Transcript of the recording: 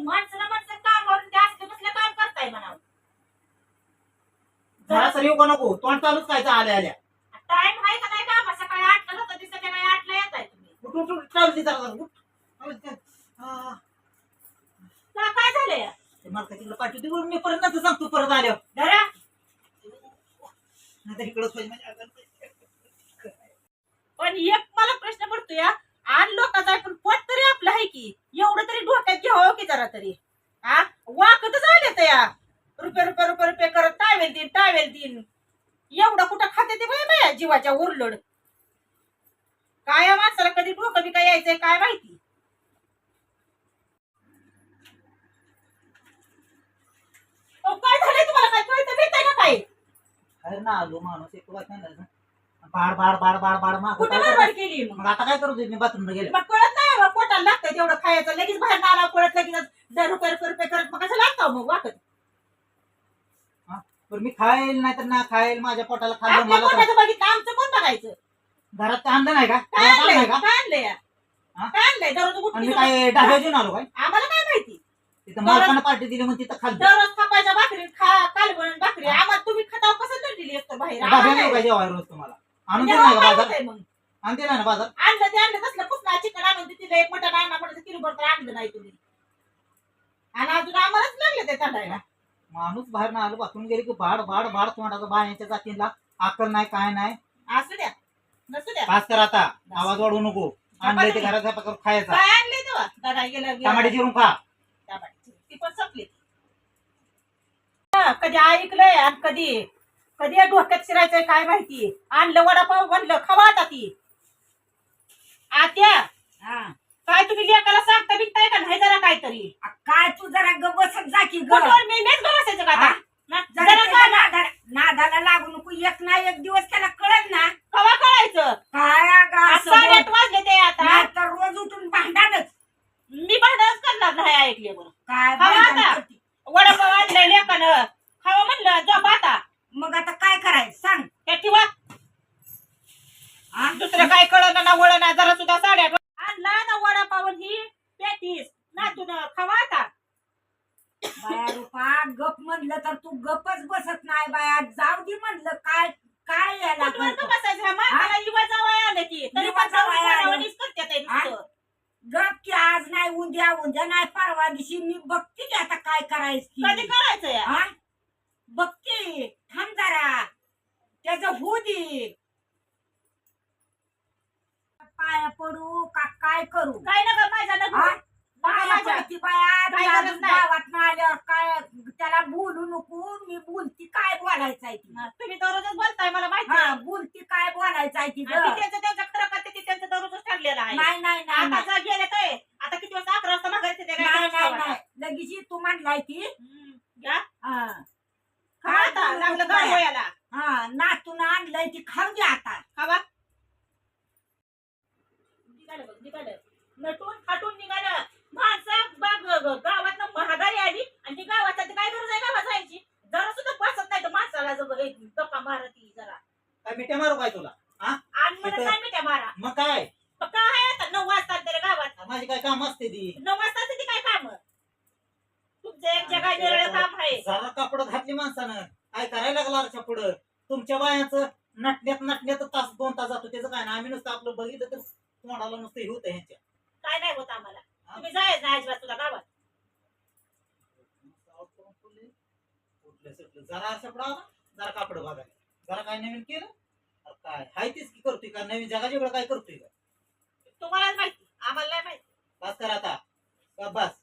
माणसाला माणसं कामावरून ते असले कसले काम करताय म्हणा जरा सर येऊ का नको? तोंड चालूच काय आल्या आल्या. टाइम आहे का नाही कामा सकाळी आठला जातं ते संध्याकाळी आठला येत आहे तुम्ही. उठ, उठ, उठ, चालू दे जरा, उठ. चालू दे. आ, तुला काय झालंय? ते मला तिकडे पाठवते बरं, मी परत नंतर सांगतो परत आल्यावर. धरा. नाहीतर इकडंच पाहिजे माझ्या एक मला प्रश्न पडतोय हा. आण लोकांचा पण पोट तरी आपलं आहे की एवढं तरी डोक्यात घ्यावं की जरा तरी हा वाकतच आले तर या. रुपये रुपये रुपये रुपये करत टावेल देईन टावेल देईन एवढं कुठं खाते ते बाय बाया जीवाच्या उरलोड. काय माणसाला कधी डोकं बी काय यायचंय काय माहिती? अहो, काय झालंय तुम्हाला काय? कळतं का काय अरे ना आलो माणूस एक वाट नाही झालं. बाड बाड बाड बाड बाड मागं कुठे काय बरोबर करू? केली? मग मग आता काय करू मी बाथरूमला गेले. मग कळत नाही बा, पोटाला लागतंय तेवढं खायचं. लगेच बाहेर आला कळत लगेच दर रुपये रुपये रुपये करत. मग कसं लागतं मग वाकत? पण मी खाईल नाहीतर ना खाईल. माझ्या पोटाला खाल्लं आपल्या मला तर- पोटाचं बघितलं आमचं कोण बघायचं? घरात ते आणलं नाही का? काय घरात आणलं आणलंय नाही का? काय आणलंय? हा? काय आणलंय? दररोज आणि मी काय डाब्या घेऊन आलो काय? आम्हाला काय माहिती? तिथं मालकानं पार्टी दिली म्हणून तिथं खाल्लं. दररोज खापायच्या भाकरी खा कालवण भाकरी. आम्हाला तुम्ही खाताव कसं तर दिली असतं बाहेर. आम्हाला डाब्या काय? काय जेवाय रोज तुम्हाला? आणून दिलं नाही का काय बाजार होतंय मग? दिला ना बाजार. आणलं ते आणलं तसलं पुसणा चिकन आणून तिला एक मटण आणा तर आणलं नाही तुम्ही. आणि अजून आम्हालाच लागले ते तंडायला माणूस बाहेर ना आलो बाथरूम गेले की बाड बाड बाड तोंडाचा बायांच्या जातीला. अक्कल नाही काय नाही. असू द्या. नसू द्या. पास कर आता. आवाज वाढवू नको. आणलंय ते घरात स्वयंपाक करून खायचा. काय आणलंय तेव्हा? दादा गेला टमाटे चिरून खा. टमाटे ती पण संपली. हा, कधी ऐकलंय आणि कधी कधी या डोक्यात शिरायचंय काय माहिती? आणलं वडापाव बनलं खावा आता ती. आत्या काय तुम्ही लेकाला सांगता बिकताय का? नाही जरा काहीतरी. आ, काय तू जरा ग बसत जा की ग. कुठवर? मी मेच बसायचं का आता? हा? ना, जरा जरा त्याच्या काय नादाला नादाला लागू नको. एक ना एक दिवस त्याला कळत ना. कवा करायचं काय असं बोल. वाजले ते आता. नाही तर रोज उठून भांडणच. मी भांडणच करणार नाही ऐकले बरं. काय खावा भांडण आता. करती? वडापाव आणलंय लेकानं. खावा म्हणलं झोप काय कळलं ना वळ ना जरा सुद्धा साड्या आणला ना वडापाव आणि ही पॅटीस नातून खावा आता बाया रुपा गप म्हणलं तर तू गपच बसत नाही बाया जाऊ दे म्हणलं काय काय याला कुठवर करतो? बसायचं माणसाला इवा आलं की तरी इवा पण जावई आलं. जावईवणीच करतात हे नुसतं. गप की आज नाही उद्या उद्या नाही परवा दिवशी मी बघते की आता काय करायचं कधी ती. करायचं या हा? बघते थांब जरा त्याचं होऊ दे पाया पडू का काय करू काय नका माझ्या हा? नका पाया माझ्या. पडती बाया काय ती गरज अजून नाही. गावात आल्यावर काय त्याला बोलू नको मी बोलती काय बोलायचं आहे ती तुम्ही दररोजच बोलताय मला माहिती हा आहे. बोलती काय बोलायचं आहे ती आणि ती. त्यांचं त्यांचं खरं करते ती त्यांचं दररोजच ठरलेलं आहे नाही नाही नाही आता नाही जर गेले तर आता किती वाजता अकरा वाजता माघारी येते काय नाही करायचं नाही आता? नाही लगेच तू म्हणलाय ती हम्म. घ्या हा. खा काय आता बोलू लागलं. वयाला हा नातून आणलंय ती खाऊ दे आता खावा निघालं बघ निघालं नटून फाटून निघालं माणसं बघ गावात महागारी आली आणि ती गावात आता काय गरज आहे गावात जायची जरा सुद्धा बसत नाही तर माणसाला जर एक गप्पा मारती जरा काय मिठ्या मारू काय तुला? आणि म्हणत इथं- नाही मिठ्या मारा? मग काय? मग काय आता? नऊ वाजता तरी गावात. माझी काय काम असते ती? नऊ वाजता ती काय काम? तुमचं एक जगा वेगळं काम आहे. जरा कापड घातली माणसानं. काय करायला लागला आरच्या पुढं? तुमच्या बायाचं नटण्यात नटण्यात तास दोन तास जातो. त्याचं काय ना आम्ही नुसतं आपलं बघितलं तर तोंडाला नुसतं हे होतं ह्यांच्या. काय नाही होत आम्हाला. तुम्ही जायच नाही अजिबात तुला गावात. जरा असं पडा जरा कापड बघायला. जरा काय नवीन केलं? काय हाय तेच की करतोय का? नवीन जगाच्या काय करतोय का? तुम्हाला माहिती आम्हाला नाही माहिती. बस कर आता. बस.